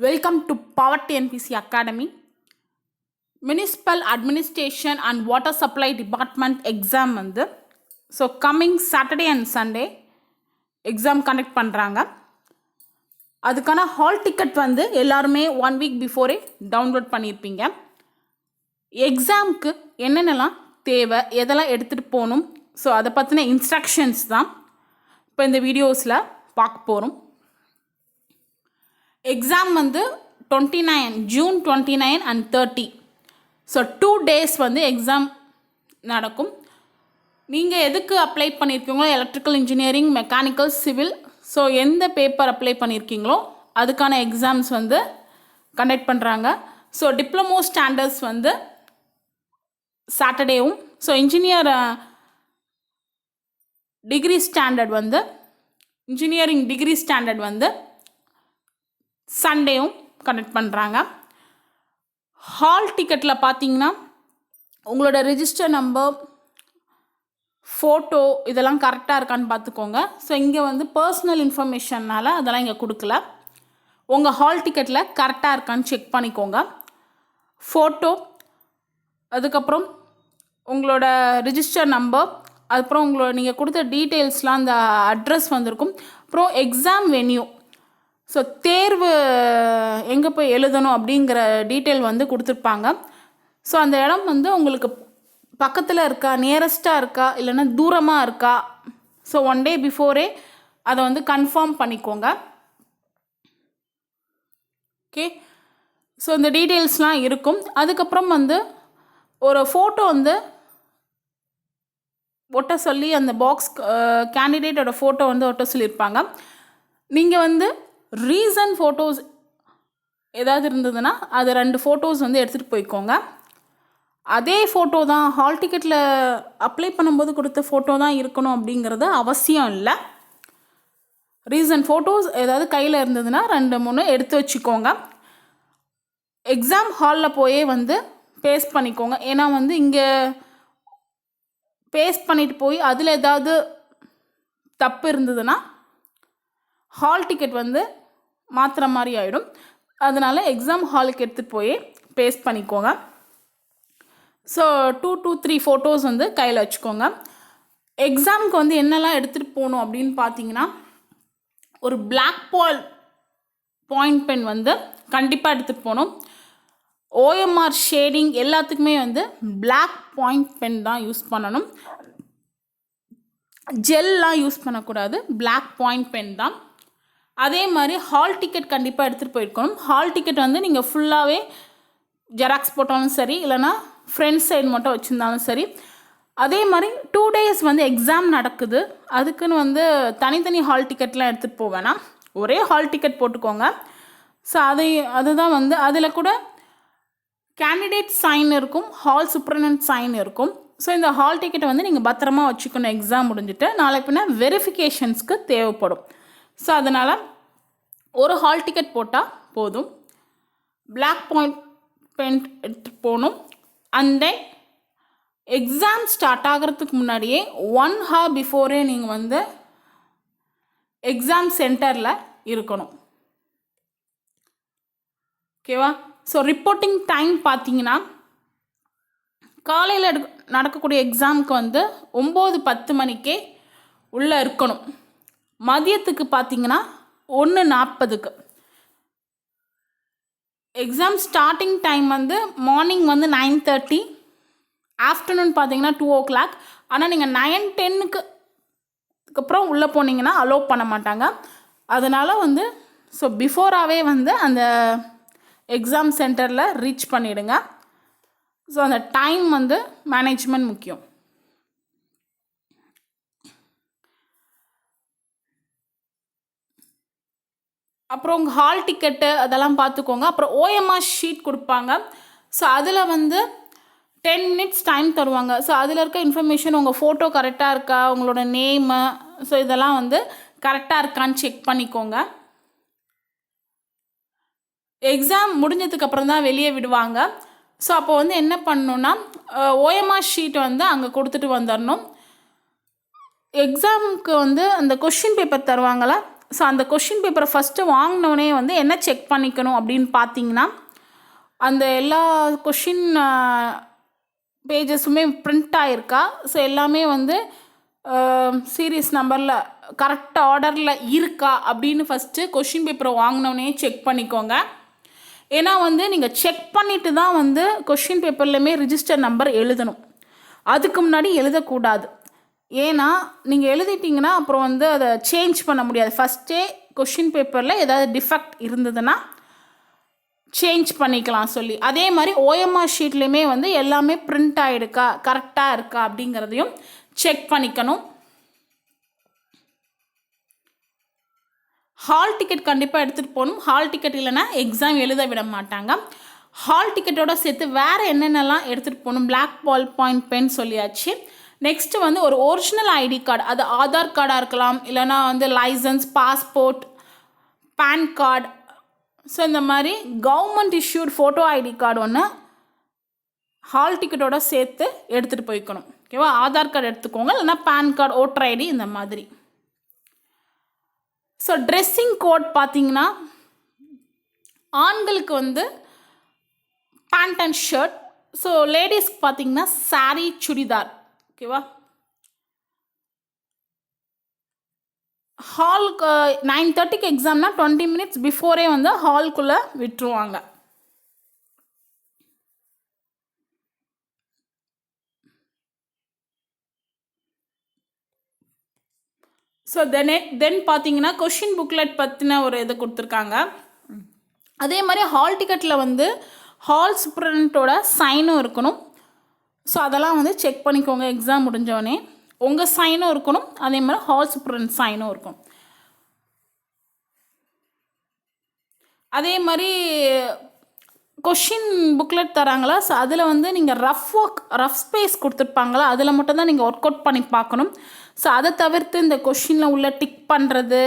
Welcome to power TNPSC academy municipal administration and water supply department exam வந்து so coming Saturday and Sunday exam conduct பண்ணுறாங்க அதுக்கான hall ticket வந்து எல்லாருமே one week before download பண்ணியிருப்பீங்க எக்ஸாமுக்கு என்னென்னலாம் தேவை எதெல்லாம் எடுத்துகிட்டு போகணும் ஸோ அதை பற்றின இன்ஸ்ட்ரக்ஷன்ஸ் தான் இப்போ இந்த வீடியோஸில் பார்க்க போகிறோம் எக்ஸாம் வந்து twenty nine June twenty nine and thirty so two days வந்து எக்ஸாம் நடக்கும். நீங்கள் எதுக்கு apply பண்ணியிருக்கீங்களோ electrical engineering mechanical civil so எந்த பேப்பர் அப்ளை பண்ணியிருக்கீங்களோ அதுக்கான எக்ஸாம்ஸ் வந்து கண்டக்ட் பண்ணுறாங்க ஸோ டிப்ளமோ ஸ்டாண்டர்ட்ஸ் வந்து சாட்டர்டேவும் ஸோ இன்ஜினியர் டிகிரி ஸ்டாண்டர்ட் வந்து இன்ஜினியரிங் டிகிரி ஸ்டாண்டர்ட் வந்து சண்டேவும் கண்டக்ட் பண்ணுறாங்க ஹால் டிக்கெட்டில் பார்த்தீங்கன்னா உங்களோட ரிஜிஸ்டர் நம்பர் ஃபோட்டோ இதெல்லாம் கரெக்டாக இருக்கான்னு பார்த்துக்கோங்க ஸோ இங்கே வந்து பர்சனல் இன்ஃபர்மேஷன்னால் அதெல்லாம் இங்கே கொடுக்கல. உங்கள் ஹால் டிக்கெட்டில் கரெக்டாக இருக்கான்னு செக் பண்ணிக்கோங்க. ஃபோட்டோ அதுக்கப்புறம் உங்களோட ரிஜிஸ்டர் நம்பர் அதுக்கப்புறம் உங்களோட நீங்கள் கொடுத்த டீட்டெயில்ஸ்லாம் அந்த அட்ரஸ் வந்திருக்கும். அப்புறம் எக்ஸாம் வென்யூ ஸோ தேர்வு எங்கே போய் எழுதணும் அப்படிங்கிற டீட்டெயில் வந்து கொடுத்துருப்பாங்க. ஸோ அந்த இடம் வந்து உங்களுக்கு பக்கத்தில் இருக்கா நியரஸ்ட்டாக இருக்கா இல்லைன்னா தூரமாக இருக்கா? ஸோ ஒன் டே பிஃபோரே அதை வந்து கன்ஃபார்ம் பண்ணிக்கோங்க. ஓகே ஸோ இந்த டீட்டெயில்ஸ்லாம் இருக்கும். அதுக்கப்புறம் வந்து ஒரு ஃபோட்டோ வந்து ஒட்ட சொல்லி அந்த பாக்ஸ் கேண்டிடேட்டோட ஃபோட்டோ வந்து ஒட்ட சொல்லியிருப்பாங்க. நீங்கள் வந்து ரீசன் ஃபோட்டோஸ் ஏதாவது இருந்ததுன்னா அது ரெண்டு ஃபோட்டோஸ் வந்து எடுத்துகிட்டு போய்க்கோங்க. அதே ஃபோட்டோ தான் ஹால் டிக்கெட்டில் அப்ளை பண்ணும்போது கொடுத்த ஃபோட்டோ தான் இருக்கணும் அப்படிங்கிறது அவசியம் இல்லை. ரீசன் ஃபோட்டோஸ் ஏதாவது கையில் இருந்ததுன்னா ரெண்டு மூணு எடுத்து வச்சுக்கோங்க. எக்ஸாம் ஹாலில் போயே வந்து பேஸ்ட் பண்ணிக்கோங்க. ஏன்னா வந்து இங்கே பேஸ்ட் பண்ணிட்டு போய் அதில் ஏதாவது தப்பு இருந்ததுன்னா ஹால் டிக்கெட் வந்து மாற்றுற மாதிரி ஆகிடும் அதனால் எக்ஸாம் ஹாலுக்கு எடுத்துகிட்டு போய் பேஸ்ட் பண்ணிக்கோங்க. So two two three photos வந்து கையில் வச்சுக்கோங்க. எக்ஸாமுக்கு வந்து என்னெல்லாம் எடுத்துகிட்டு போகணும் அப்படின்னு பார்த்தீங்கன்னா ஒரு பிளாக் பால் பாயிண்ட் பென் வந்து கண்டிப்பாக எடுத்துகிட்டு போகணும். ஓஎம்ஆர் ஷேடிங் எல்லாத்துக்குமே வந்து பிளாக் பாயிண்ட் பென் தான் யூஸ் பண்ணணும். ஜெல்லாம் யூஸ் பண்ணக்கூடாது. பிளாக் பாயிண்ட் பென் தான். அதே மாதிரி ஹால் டிக்கெட் கண்டிப்பாக எடுத்துகிட்டு போயிருக்கணும். ஹால் டிக்கெட் வந்து நீங்கள் ஃபுல்லாகவே ஜெராக்ஸ் போட்டாலும் சரி இல்லைனா ஃப்ரண்ட் சைடு மட்டும் வச்சுருந்தாலும் சரி. அதே மாதிரி டூ டேஸ் வந்து எக்ஸாம் நடக்குது. அதுக்குன்னு வந்து தனித்தனி ஹால் டிக்கெட்லாம் எடுத்துகிட்டு போவேணா ஒரே ஹால் டிக்கெட் போட்டுக்கோங்க. ஸோ அதை அதுதான் வந்து அதில் கூட கேண்டிடேட் சைன் இருக்கும் ஹால் சூப்பரனன்ட் சைன் இருக்கும். ஸோ இந்த ஹால் டிக்கெட்டை வந்து நீங்கள் பத்திரமா வச்சுக்கணும். எக்ஸாம் முடிஞ்சுட்டு நாளை பின்ன வெரிஃபிகேஷன்ஸ்க்கு தேவைப்படும். ஸோ அதனால் ஒரு ஹால் டிக்கெட் போட்டால் போதும். பிளாக் பாயிண்ட் பெயிண்ட் எடுத்து போகணும். அண்ட் தென் எக்ஸாம் ஸ்டார்ட் ஆகிறதுக்கு முன்னாடியே ஒன் ஹார் பிஃபோரே நீங்கள் வந்து எக்ஸாம் சென்டரில் இருக்கணும். ஓகேவா ஸோ ரிப்போர்ட்டிங் டைம் பார்த்தீங்கன்னா காலையில் எடு நடக்கக்கூடிய எக்ஸாமுக்கு வந்து ஒம்பது பத்து மணிக்கே உள்ளே இருக்கணும். மதியத்துக்கு பார்த்தீங்கன்னா ஒன்று நாற்பதுக்கு. எக்ஸாம் ஸ்டார்டிங் டைம் வந்து மார்னிங் வந்து நைன் தேர்ட்டி ஆஃப்டர்நூன் பார்த்தீங்கன்னா டூ ஓ கிளாக் ஆனால் நீங்கள் நைன் டென்னுக்கு அப்புறம் உள்ளே போனீங்கன்னா அலோவ் பண்ண மாட்டாங்க. அதனால் வந்து ஸோ பிஃபோராகவே வந்து அந்த எக்ஸாம் சென்டரில் ரீச் பண்ணிவிடுங்க ஸோ அந்த டைம் வந்து மேனேஜ்மெண்ட் முக்கியம். அப்புறம் உங்கள் ஹால் டிக்கெட்டு அதெல்லாம் பார்த்துக்கோங்க. அப்புறம் ஓஎம்ஆர் ஷீட் கொடுப்பாங்க. ஸோ அதில் வந்து டென் மினிட்ஸ் டைம் தருவாங்க. ஸோ அதில் இருக்க இன்ஃபர்மேஷன் உங்கள் ஃபோட்டோ கரெக்டாக இருக்கா? உங்களோட நேமு ஸோ இதெல்லாம் வந்து கரெக்டாக இருக்கான்னு செக் பண்ணிக்கோங்க. எக்ஸாம் முடிஞ்சதுக்கப்புறம் தான் வெளியே விடுவாங்க. ஸோ அப்போ வந்து என்ன பண்ணணுன்னா ஓஎம்ஆர் ஷீட் வந்து அங்கே கொடுத்துட்டு வந்துடணும் எக்ஸாமுக்கு வந்து அந்த கொஷின் பேப்பர் தருவாங்களா ஸோ அந்த கொஷின் பேப்பரை ஃபஸ்ட்டு வாங்கினோடனே வந்து என்ன செக் பண்ணிக்கணும் அப்படின்னு பார்த்தீங்கன்னா அந்த எல்லா கொஷின் பேஜஸுமே பிரிண்ட் ஆகிருக்கா ஸோ எல்லாமே வந்து சீரியஸ் நம்பரில் கரெக்ட் ஆர்டரில் இருக்கா? அப்படின்னு ஃபஸ்ட்டு கொஷின் பேப்பரை வாங்கினோடனே செக் பண்ணிக்கோங்க. ஏன்னா வந்து நீங்கள் செக் பண்ணிவிட்டு தான் வந்து கொஷின் பேப்பர்லையுமே ரிஜிஸ்டர் நம்பர் எழுதணும். அதுக்கு முன்னாடி எழுதக்கூடாது. ஏன்னா நீங்கள் எழுதிட்டிங்கன்னா அப்புறம் வந்து அதை சேஞ்ச் பண்ண முடியாது. ஃபஸ்ட்டே கொஷின் பேப்பரில் ஏதாவது டிஃபெக்ட் இருந்ததுன்னா சேஞ்ச் பண்ணிக்கலாம் சொல்லி. அதே மாதிரி ஓஎம்ஆர் ஷீட்லேயுமே வந்து எல்லாமே பிரிண்ட் ஆகிடுக்கா கரெக்டாக இருக்கா அப்படிங்கிறதையும் செக் பண்ணிக்கணும். ஹால் டிக்கெட் கண்டிப்பாக எடுத்துகிட்டு போகணும். ஹால் டிக்கெட் இல்லைன்னா எக்ஸாம் எழுத விட மாட்டாங்க. ஹால் டிக்கெட்டோட சேர்த்து வேறு என்னென்னலாம் எடுத்துகிட்டு போகணும்? பிளாக் பால் பாயிண்ட் பென் சொல்லியாச்சு. நெக்ஸ்ட்டு வந்து ஒரு ஒரிஜினல் ஐடி கார்டு அது ஆதார் கார்டாக இருக்கலாம் இல்லைனா வந்து licence passport PAN card so இந்த மாதிரி government issued photo ID card ஒன்று ஹால் டிக்கெட்டோட சேர்த்து எடுத்துகிட்டு போய்க்கணும். ஓகேவா ஆதார் கார்டு எடுத்துக்கோங்க இல்லைனா பேன் கார்டு ஓட்டர் ஐடி இந்த மாதிரி. ஸோ ட்ரெஸ்ஸிங் கோட் பார்த்தீங்கன்னா ஆண்களுக்கு வந்து பேண்ட் அண்ட் ஷர்ட் ஸோ லேடிஸ்க்கு பார்த்தீங்கன்னா சாரீ சுடிதார். ஓகேவா? ஹாலுக்கு நைன் தேர்ட்டிக்கு எக்ஸாம்னா டுவெண்ட்டி மினிட்ஸ் பிஃபோரே வந்து ஹால்குள்ளே விட்டுருவாங்க. ஸோ தெனே தென் பார்த்தீங்கன்னா கொஷின் புக்லெட் பற்றின ஒரு இது கொடுத்துருக்காங்க. அதே மாதிரி ஹால் டிக்கெட்டில் வந்து ஹால் சூப்பரண்ட்டோட சைனும் இருக்கணும். ஸோ அதெல்லாம் வந்து செக் பண்ணிக்கோங்க எக்ஸாம் முடிஞ்சோடனே உங்கள் சைனும் இருக்கணும் அதே மாதிரி ஹால் சூப்பரண்ட் சைனும் இருக்கும். அதே மாதிரி கொஷின் புக்லெட் தராங்களா? ஸோ அதில் வந்து நீங்கள் ரஃப் ஒர்க் ரஃப் ஸ்பேஸ் கொடுத்துருப்பாங்களா? அதில் மட்டும்தான் நீங்கள் ஒர்க் அவுட் பண்ணி பார்க்கணும். ஸோ அதை தவிர்த்து இந்த கொஷினில் உள்ள டிக் பண்ணுறது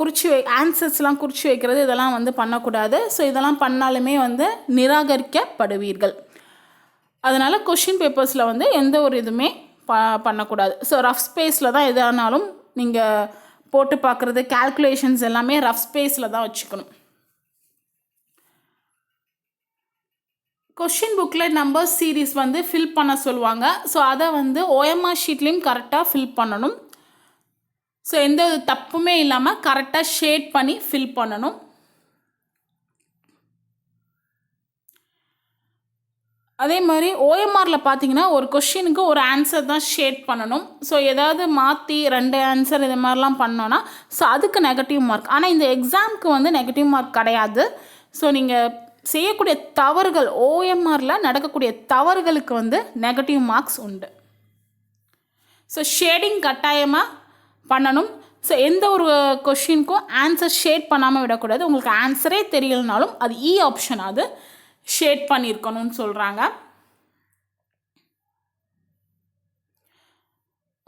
குறித்து வை ஆன்சர்ஸ்லாம் குறித்து வைக்கிறது இதெல்லாம் வந்து பண்ணக்கூடாது. ஸோ இதெல்லாம் பண்ணாலுமே வந்து நிராகரிக்கப்படுவீர்கள். அதனால் கொஷின் பேப்பர்ஸில் வந்து எந்த ஒரு இதுவுமே ப பண்ணக்கூடாது. ஸோ ரஃப் ஸ்பேஸில் தான் எதானாலும் நீங்கள் போட்டு பார்க்குறது கேல்குலேஷன்ஸ் எல்லாமே ரஃப் ஸ்பேஸில் தான் வச்சுக்கணும். கொஷின் புக்கில் நம்பர் சீரீஸ் வந்து ஃபில் பண்ண சொல்லுவாங்க. ஸோ அதை வந்து ஓஎம்ஆர் ஷீட்லேயும் கரெக்டாக ஃபில் பண்ணணும். ஸோ எந்த ஒரு தப்புமே இல்லாமல் கரெக்டாக ஷேட் பண்ணி ஃபில் பண்ணணும். அதே மாதிரி ஓஎம்ஆரில் பார்த்தீங்கன்னா ஒரு கொஷினுக்கு ஒரு ஆன்சர் தான் ஷேட் பண்ணணும். ஸோ ஏதாவது மாற்றி ரெண்டு ஆன்சர் இது மாதிரிலாம் பண்ணோன்னா ஸோ அதுக்கு நெகட்டிவ் மார்க் ஆனால் இந்த எக்ஸாமுக்கு வந்து நெகட்டிவ் மார்க் கிடையாது. ஸோ நீங்கள் செய்யக்கூடிய தவறுகள் ஓஎம்ஆரில் நடக்கக்கூடிய தவறுகளுக்கு வந்து நெகட்டிவ் மார்க்ஸ் உண்டு. ஸோ ஷேடிங் கட்டாயமாக பண்ணணும். ஸோ எந்த ஒரு கொஷினுக்கும் ஆன்சர் ஷேட் பண்ணாமல் விடக்கூடாது. உங்களுக்கு ஆன்சரே தெரியலனாலும் அது e இ ஆப்ஷன் அது. ஷேட் பண்ணியிருக்கணும்னு சொல்கிறாங்க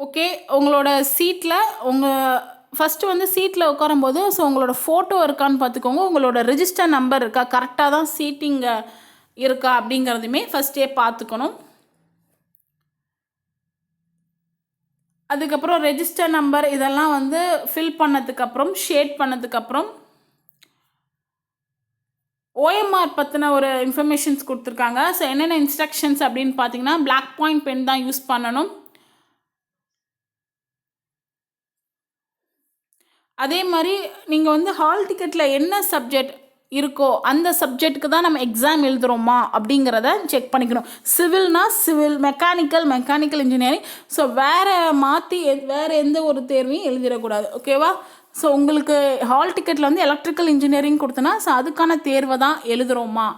ஓகே உங்களோட சீட்டில் உங்கள் ஃபஸ்ட்டு வந்து சீட்டில் உட்காரும்போது ஸோ உங்களோட ஃபோட்டோ இருக்கான்னு பார்த்துக்கோங்க. உங்களோட ரிஜிஸ்டர் நம்பர் இருக்கா? கரெக்டாக தான் சீட்டிங்க இருக்கா அப்படிங்கிறதுமே ஃபஸ்ட்டே பார்த்துக்கணும். அதுக்கப்புறம் ரெஜிஸ்டர் நம்பர் இதெல்லாம் வந்து ஃபில் பண்ணதுக்கப்புறம் ஷேட் பண்ணதுக்கப்புறம் ஓஎம்ஆர் பற்றின ஒரு இன்ஃபர்மேஷன்ஸ் கொடுத்துருக்காங்க. ஸோ என்னென்ன இன்ஸ்ட்ரக்ஷன்ஸ் அப்படின்னு பார்த்தீங்கன்னா பிளாக் பாயிண்ட் பென் தான் யூஸ் பண்ணணும். அதே மாதிரி நீங்கள் வந்து ஹால் டிக்கெட்டில் என்ன சப்ஜெக்ட் இருக்கோ அந்த சப்ஜெக்ட்டுக்கு தான் நம்ம எக்ஸாம் எழுதுகிறோமா அப்படிங்கிறத செக் பண்ணிக்கணும். சிவில்னா civil mechanical mechanical engineering so வேறு மாற்றி வேறு எந்த ஒரு தேர்வையும் எழுதிடக்கூடாது. ஓகேவா ஸோ உங்களுக்கு ஹால் டிக்கெட்டில் வந்து எலக்ட்ரிக்கல் இன்ஜினியரிங் கொடுத்தனா ஸோ அதுக்கான தேர்வை தான் எழுதுகிறோமா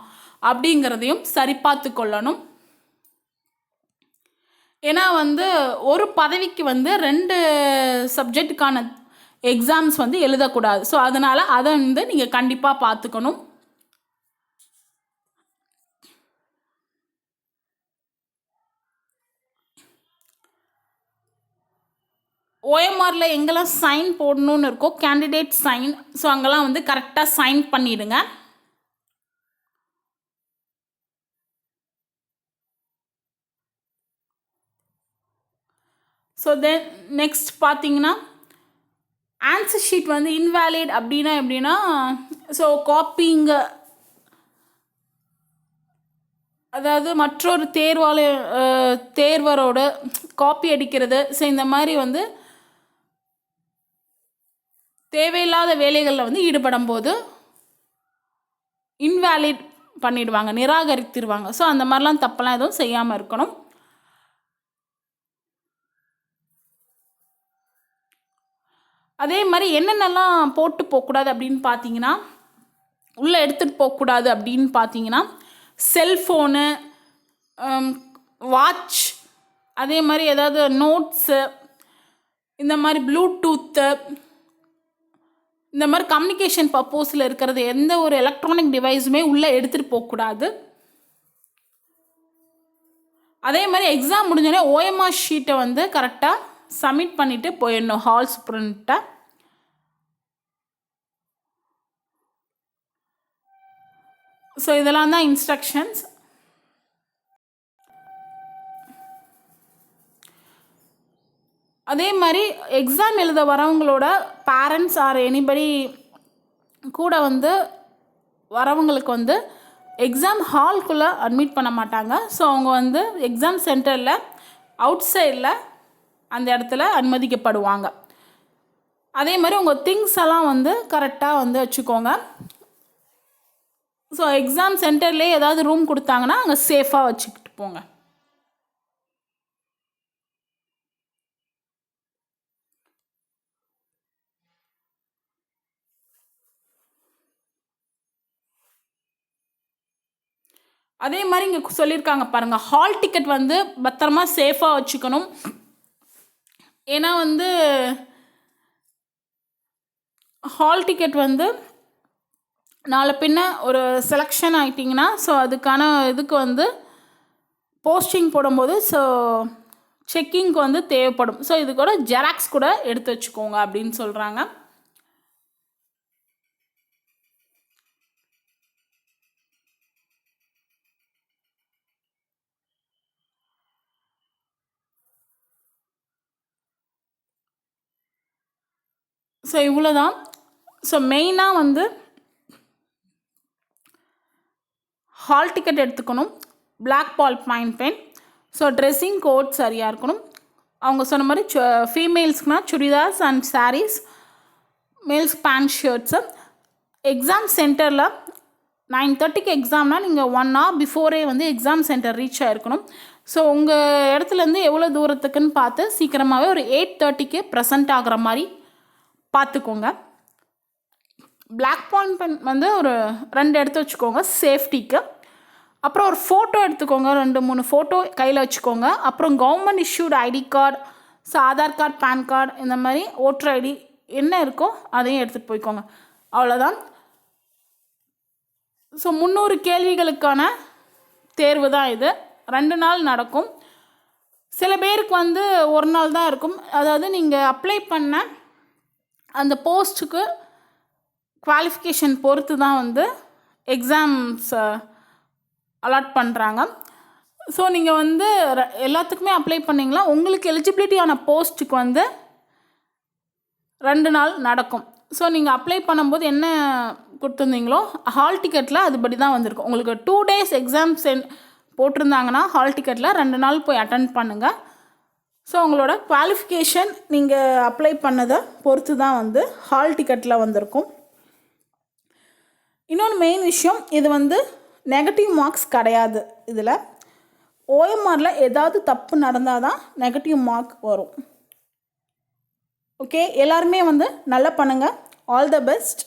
அப்படிங்கிறதையும் சரிபார்த்து கொள்ளணும். ஏன்னா வந்து ஒரு பதவிக்கு வந்து ரெண்டு சப்ஜெக்ட்டுக்கான எக்ஸாம்ஸ் வந்து எழுதக்கூடாது. ஸோ அதனால் அதை வந்து நீங்கள் கண்டிப்பாக பார்த்துக்கணும். ஓஎம்ஆரில் எங்கெல்லாம் சைன் போடணும்னு இருக்கோ கேண்டிடேட் சைன் ஸோ அங்கெல்லாம் வந்து கரெக்டாக சைன் பண்ணிவிடுங்க ஸோ தென் நெக்ஸ்ட் பார்த்தீங்கன்னா ஆன்சர் ஷீட் வந்து இன்வேலிட் அப்படின்னா எப்படின்னா ஸோ காப்பிங்க அதாவது மற்றொரு தேர்வாளர் தேர்வரோட காப்பி அடிக்கிறது. ஸோ இந்த மாதிரி வந்து தேவையில்லாத வேலைகளில் வந்து ஈடுபடும் போது இன்வேலிட் பண்ணிடுவாங்க நிராகரித்திருவாங்க. ஸோ அந்த மாதிரிலாம் தப்பெல்லாம் எதுவும் செய்யாமல் இருக்கணும். அதே மாதிரி என்னென்னலாம் போட்டு போகக்கூடாது அப்படின்னு பார்த்தீங்கன்னா உள்ளே எடுத்துகிட்டு போகக்கூடாது அப்படின்னு பார்த்தீங்கன்னா செல்ஃபோனு வாட்ச் அதே மாதிரி ஏதாவது நோட்ஸு இந்த மாதிரி ப்ளூடூத்து இந்த மாதிரி கம்யூனிகேஷன் பர்போஸில் இருக்கிறது எந்த ஒரு எலக்ட்ரானிக் டிவைஸுமே உள்ளே எடுத்துகிட்டு போகக்கூடாது அதே மாதிரி எக்ஸாம் முடிஞ்சோடனே ஓஎம்ஆர் ஷீட்டை வந்து கரெக்டாக சப்மிட் பண்ணிவிட்டு போயிடணும் ஹால் சூப்பரண்ட்டை ஸோ இதெல்லாம் தான் இன்ஸ்ட்ரக்ஷன்ஸ் அதே மாதிரி எக்ஸாம் எழுத வரவங்களோட பேரண்ட்ஸ் ஆர் எனிபடி கூட வந்து வரவங்களுக்கு வந்து எக்ஸாம் ஹால்குள்ளே அட்மிட் பண்ண மாட்டாங்க. ஸோ அவங்க வந்து எக்ஸாம் சென்டரில் அவுட் சைடில் அந்த இடத்துல அனுமதிக்கப்படுவாங்க. அதே மாதிரி உங்கள் திங்ஸ் எல்லாம் வந்து கரெக்டாக வந்து வச்சுக்கோங்க. ஸோ எக்ஸாம் சென்டர்லேயே ஏதாவது ரூம் கொடுத்தாங்கன்னா அங்கே சேஃபாக வச்சுக்கிட்டு போங்க. அதே மாதிரி இங்கே சொல்லியிருக்காங்க பாருங்கள் ஹால் டிக்கெட் வந்து பத்திரமா சேஃபாக வச்சுக்கணும். ஏன்னா வந்து ஹால் டிக்கெட் வந்து நாளை பின்ன ஒரு செலெக்ஷன் ஆகிட்டிங்கன்னா ஸோ அதுக்கான இதுக்கு வந்து போஸ்டிங் போடும்போது ஸோ செக்கிங்க்கு வந்து தேவைப்படும். ஸோ இது கூட ஜெராக்ஸ் கூட எடுத்து வச்சுக்கோங்க அப்படின்னு சொல்கிறாங்க ஸோ இவ்வளோ தான் ஸோ மெயினாக வந்து ஹால் டிக்கெட் எடுத்துக்கணும். Black ball point pen so dressing code சரியாக இருக்கணும். அவங்க சொன்ன மாதிரி சு ஃபீமேல்ஸ்க்குனா churidars and saris males pant shirts exam சென்டரில் நைன் தேர்ட்டிக்கு எக்ஸாம்னால் நீங்கள் ஒன் ஹவர் பிஃபோரே வந்து எக்ஸாம் சென்டர் ரீச் ஆகிருக்கணும் ஸோ உங்கள் இடத்துலேருந்து எவ்வளோ தூரத்துக்குன்னு பார்த்து சீக்கிரமாகவே ஒரு எயிட் தேர்ட்டிக்கு ப்ரெசென்ட் ஆகிற மாதிரி பார்த்துக்கோங்க பிளாக் பாயிண்ட் பென் வந்து ஒரு ரெண்டு எடுத்து வச்சுக்கோங்க சேஃப்டிக்கு அப்புறம் ஒரு ஃபோட்டோ எடுத்துக்கோங்க ரெண்டு மூணு ஃபோட்டோ கையில் வச்சுக்கோங்க. அப்புறம் government issued ID card so Aadhaar card PAN card இந்த மாதிரி ஓட்டர் ஐடி என்ன இருக்கோ அதையும் எடுத்துகிட்டு போய்க்கோங்க. அவ்வளோதான் ஸோ முந்நூறு கேள்விகளுக்கான தேர்வு தான் இது. ரெண்டு நாள் நடக்கும். சில பேருக்கு வந்து ஒரு நாள் தான் இருக்கும். அதாவது நீங்கள் அப்ளை பண்ண அந்த போஸ்ட்டுக்கு குவாலிஃபிகேஷன் பொறுத்து தான் வந்து எக்ஸாம்ஸ் அலாட் பண்ணுறாங்க ஸோ நீங்கள் வந்து எல்லாத்துக்குமே அப்ளை பண்ணிங்களா? உங்களுக்கு எலிஜிபிலிட்டியான போஸ்ட்டுக்கு வந்து ரெண்டு நாள் நடக்கும். ஸோ நீங்கள் அப்ளை பண்ணும்போது என்ன கொடுத்துருந்தீங்களோ ஹால் டிக்கெட்டில் அதுபடி தான் வந்திருக்கும். உங்களுக்கு டூ டேஸ் எக்ஸாம் சென் போட்டிருந்தாங்கன்னா ஹால் டிக்கெட்டில் ரெண்டு நாள் போய் அட்டன் பண்ணுங்கள் ஸோ உங்களோட குவாலிஃபிகேஷன் நீங்கள் அப்ளை பண்ணதை பொறுத்து தான் வந்து ஹால் டிக்கெட்டில் வந்திருக்கும். இன்னொன்று மெயின் விஷயம் இது வந்து நெகட்டிவ் மார்க்ஸ் கிடையாது இதில். ஓஎம்ஆரில் ஏதாவது தப்பு நடந்தால் தான் நெகட்டிவ் மார்க் வரும். ஓகே எல்லாருமே வந்து நல்லா பண்ணுங்கள் ஆல் த பெஸ்ட்